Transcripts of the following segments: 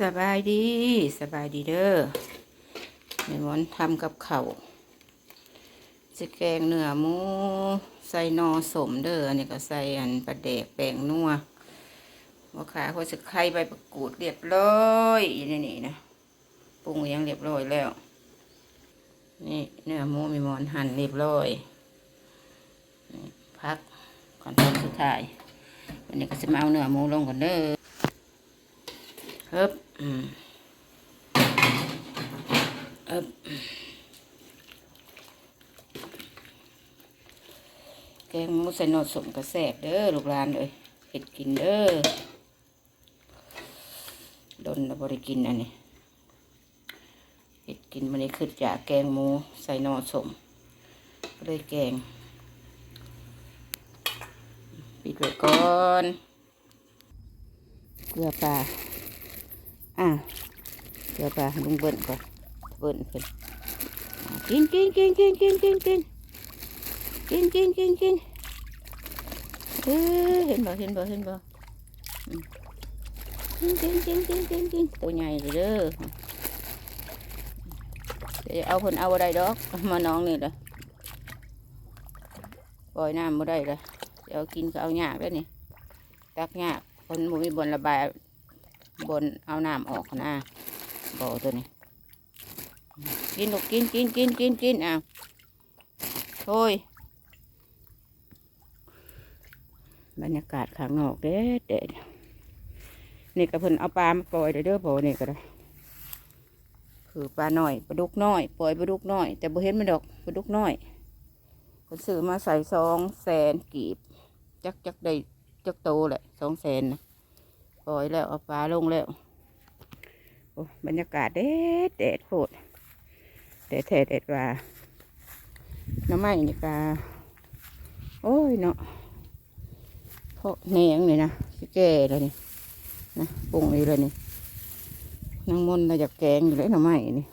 สบายดีสบายดีเด้อแม่หมอนทำกับเขาวจะแกงเนื้อหมูใส่นอสมเด้ออันนี้ก็ใส่อันปลาแดกแป้งนัวว่าขาเขาจะไข่ใบประกูดเรียบร้อยอยู่ในนี่นะปรุงยังเรียบร้อยแล้ว นี่เนื้อหมูมีมอนหั่นเรียบร้อยพักก่อนตอนสุดท้ายวันนี้ก็จะมาเอาเนื้อหมูลงก่อนเด้อฮึบ อืมฮึบแกงมูใส่นอดสมกระแสบเด้อลูกหลานเลยเห็ดกินเด้อดนบริกินอันนี้เห็ดกินมันนี้ขึ้นจากแกงหมูใส่นอสมก็เลยแกง ปิดไว้ก่อน เกลือปลา อะเดี๋ยวไปลุงเบิ้ลก่อนเบิ้ลเพิ่นอะกินกินกินกินกินกินกินกินกินกินกินเออเห็นบ่เห็นบ่เห็นบ่กินกินกินกินกินกินตัวใหญ่เลยเด้อเดี๋ยวเอาเพิ่นเอาอะไรดอกมาน้องนี่เลยปล่อยน้ำบ่ได้เลยเดี๋ยวกินก็เอาหยากแล้นี่ตักหยากคนบ่มีบนระบาย บนเอาน้ำออกนะบ่อตัวนี้ กินลูกกินกินกินกินกินอะโอ้ยบรรยากาศข้างนอกเด็ดเด็ดนี่ก็เพิ่นเอาปลามาปล่อยเด้อเด้อบ่นี่ก็ได้คือปลาหน่อยปลาดุกน้อยปล่อยปลาดุกน้อย แต่บ่เห็นมันดอกปลาดุกน้อยเพิ่นซื้อมาใส่สองแสนกีบ จักจักได้จักโตแหละสองแสนนะ ปล่อยแล้วเอาปลาลงแล้วโอ้บรรยากาศเด็ดเด็ดโคตรเด็ดแท้เด็ดว่าน้ำไม้นี่กาโอ้ยเนาะเพราะแหนงเลยนะแก่แล้วนี่นะปรุงอีกแล้วนี่นางมนต์เราอยากแกงอยู่เลยน้ำไม้นี่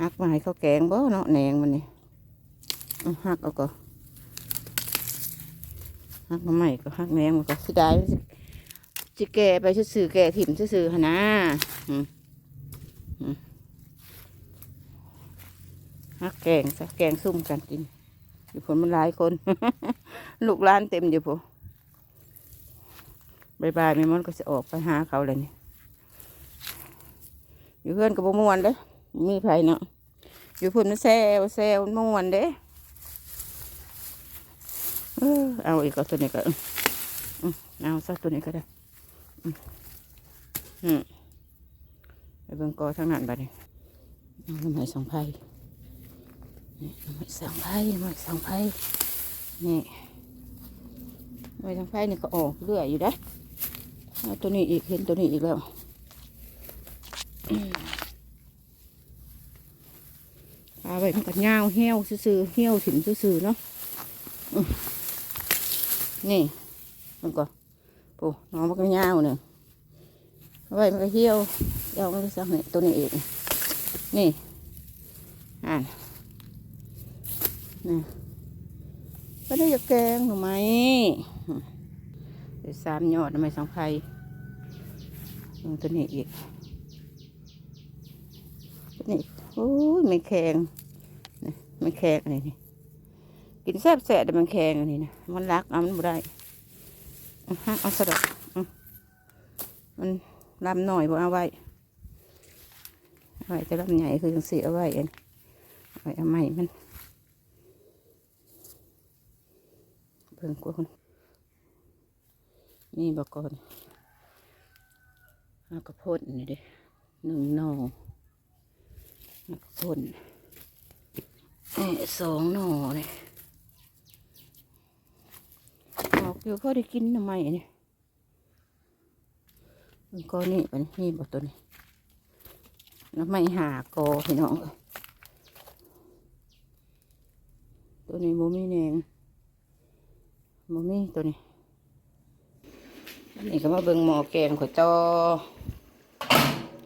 หักมาให้เขาแกงบ่เนาะแหนงมันนี่เอาหักเอาก็หักน้ำไม้ก็หักแหนงมันก็สิได้สิะแก่ไปซื่อแก่ถิ่มซื่อหนะอืมอืมฮักแกงซะแกงซุ่มกันกินอยู่ผลมันหลายคน ลูกหล้านเต็มอยู่พบายบายแม่มอนก็จะออกไปหาเขาเลยนี่อยู่เพื่อนกับม่วนเด้มีไผเนาะอยู่พุ่นมันแซวแซวม่วนเด้เอเอาอีกก็ตัวนี้ก็เอาซะตัวนี้ก็ได้ อืมไปเบิ่งกอทางนั้นบัดนี้เอาน้ำมันสองไผ่นี่น้ำมันสองไผ่น้ำมันสองไผ่นี่น้ำมันสองไผ่นี่ก็ออกเรื่อยอยู่ได้อเอาตัวนี้อีกเห็นตัวนี้อีกแล้วอืมปลาไว้มันก็ยาวเหี้ยวซื่อๆเหี้ยวถิ่มซื่อๆเนาะนี่มันก็ ปูน้องมันก็ยาวเนี่ยเอาไว้มันก็เหี่ยวเดี๋ยวมันก็สักนี่ตัวนี้เองนี่อ่านนี่ก็ได้จะแกงหน่อไม้เดี๋ยวสามยอดหน่อไมสองไผ่ลงตัวนี้อีกตัวนี้โอ้ยไม่แข็งนี่ไม่แข็งอันนี้นี่กินแซ่บแซ่บแต่มันแข็งอันนี้นะมันรักเอามันบ่ได้ เอาฮะเอาสะดอกอืมมันลำหน่อยบ่เอาไว้เอาไว้จะลำใหญ่คือจังสีเอาไว้เองเอาไว้เอาใหม่มันเบิ่งกวนนี่บอกก่อนเอากระพ่นนี่เด้หนึ่งหน่อเอากระพ่นเอ้ยสองหน่อเลย ออกอยู่พอได้กินทำไมเนี่ยมันก็นี่มันนี่บตัวนี้แล้วไม่หากอพี่น้องตัวนี้โมมี่แนงโมมี่ตัวนี้นี่ก็มาเบิ่งหมอแกงขอยจอ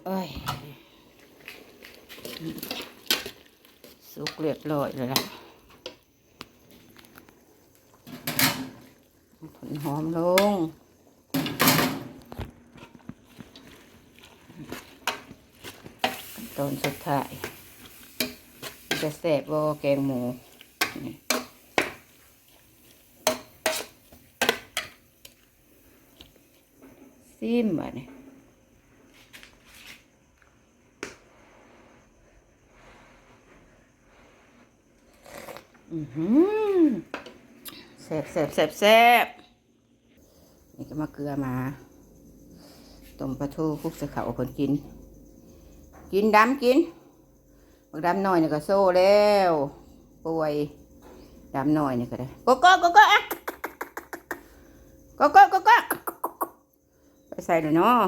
เอ้ยสุกเรียบร้อยเลยละผล หอมลง ตอนสุดท้าย จะแสบบ่แกงหมูนี่ซิมบ่เนี่ยอือหือแสบแสบแสบแสบ นี่ก็มาเกลือมาต้มปลาทูคลุกใส่ข้าคนกิน กินดำกินบักดำหน่อยนี่ก็โซ่แล้ว ป่วยดำหน่อยนี่ก็ได้โกโก้โกโก้อะโกโก้โกโก้ไปใส่หน่อยเนาะ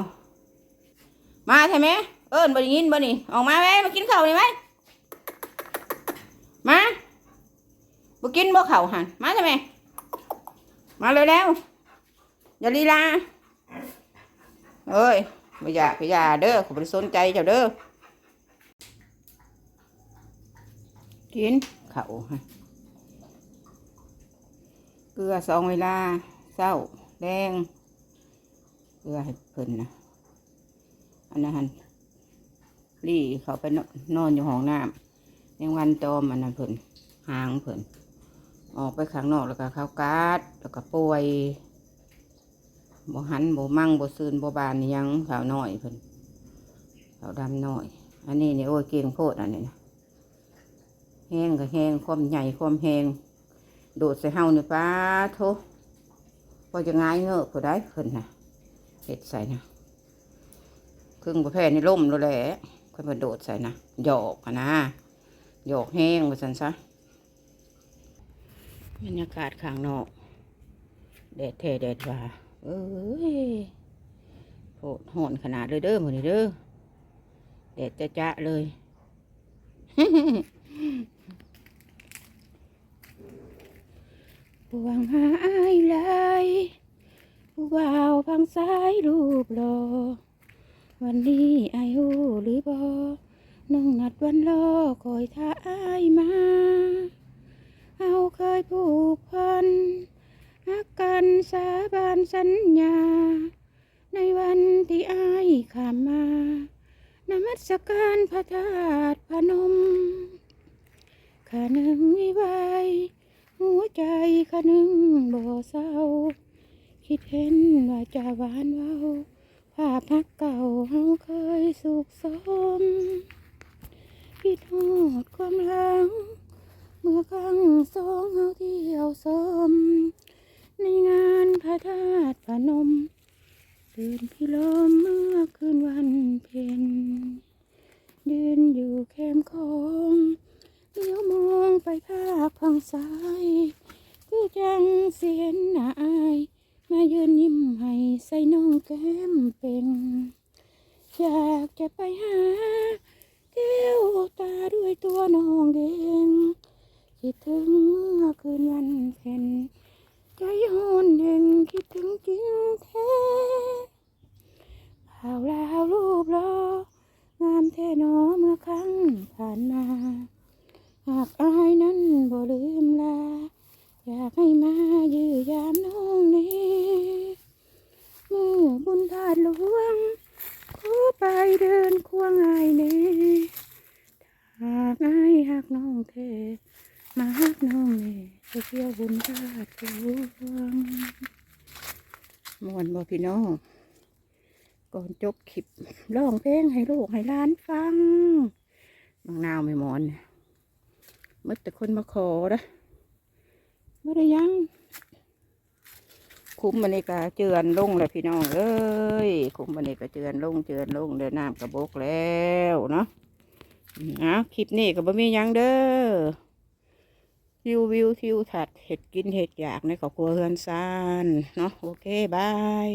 มาใช่ไหมเอิญบ่ได้ยินบ่นี่ออกมาไหมมากินข้าวนี่ไหมมาบ่กินบ่ข้าวหันมาใช่ไหมมาเลยแล้ว อย่าลีลาเอ้ยไม่อยากไม่อยากเด้อผมไม่ได้สนใจเจ้าเด้อกินเขาฮะเกลือสองเวลาเศร้าแดงเกลือให้เพิ่นนะอันนั้นรี่เขาไปนอนอยู่ห้องน้ำยังวันตอมอันนั้นเพิ่นหางเพิ่นออกไปข้างนอกแล้วก็เขากาดแล้วก็ป่วย บ่หันบ่มั่งบ่ซืนบ่บานยังขาวน้อยเพิ่นขาวดำน้อย อันนี้นี่โอ้ยเก่งโพดอันนี้นะแห้งก็แห้งความใหญ่ความแห้งโดดใส่เฮาเนี่ยป้าโทพอจะง่ายเงอะพอได้เพิ่นนะเห็ดใส่นะครึ่งประเภทนี่ล่มแล้วแหละค่อยมาโดดใส่นะหยอกนะหยอกแห้งว่าสันซะบรรยากาศข้างนอกแดดแท้แดดว่า เอ้ยโหดหอนขนาดเลยเด้อมือนี้เด้อแดดจะจะเลย ปวงหายไหลผู้บ่าวพังซ้ายรูปหล่อวันนี้อายหูหรือบอน้องนัดวันรอคอยท่าอายมา เอาเคยผูกพัน ฮักกันสาบานสัญญา ในวันที่อายข้ามมานมัสการพระธาตุพนมข้าหนึ่งวิไวหัวใจคะนึงบ่เศร้า คิดเห็นว่าจะหวานเว้าภาพพักเก่าเฮาเคยสุขสมคิดฮอดความหลัง เมื่อครั้งสองเฮาเที่ยวสม ในงานพระธาตุพนมเดินพิลมเมื่อคืนวันเพ็ญยืนอยู่แคมป์ของเลี้ยวมองไปภาคพังซ้ายคือจังเสียนหน้าอายมายืนยิ้มให้ใส่น้องแก้มเป็นอยากจะไปหาแก้วตาด้วยตัวน้องเองคิดถึงเมื่อคืนวันเพ็ญใจโหนเด่นคิดถึง จริงแท้ข่าวลาวรูปรองามแท้นอเมื่อครั้งผ่านมา หากอายนั้นบ่ลืมลา อยากให้มายื้อยามน้องนี้มือบุญธาตุหลวงขอไปเดินควงอายเน่หากอายหักน้องเทมาหักน้องเน่ไปเที่ยวบุญธาตุหลวง มวนบ่พี่น้อง ก่อนจบคลิปร้องเพลงให้ลูกให้ล้านฟังบางนาวไม่มอนมื่อแต่คนมาขอนะไม่ได้ยัง คุ้มมันนี่ก็เจือนลงแล้วพี่น้องเอ้ยคุ้มมันนี่ก็เจือนลงเจือนลงเดินน้ำกระบกแล้วเนาะอะคลิปนี้ก็บ่มียังเด้อ ทิววิวทิวถัดเห็ดกินเห็ดอยากในครอบครัวเฮือนซานเนาะโอเคบาย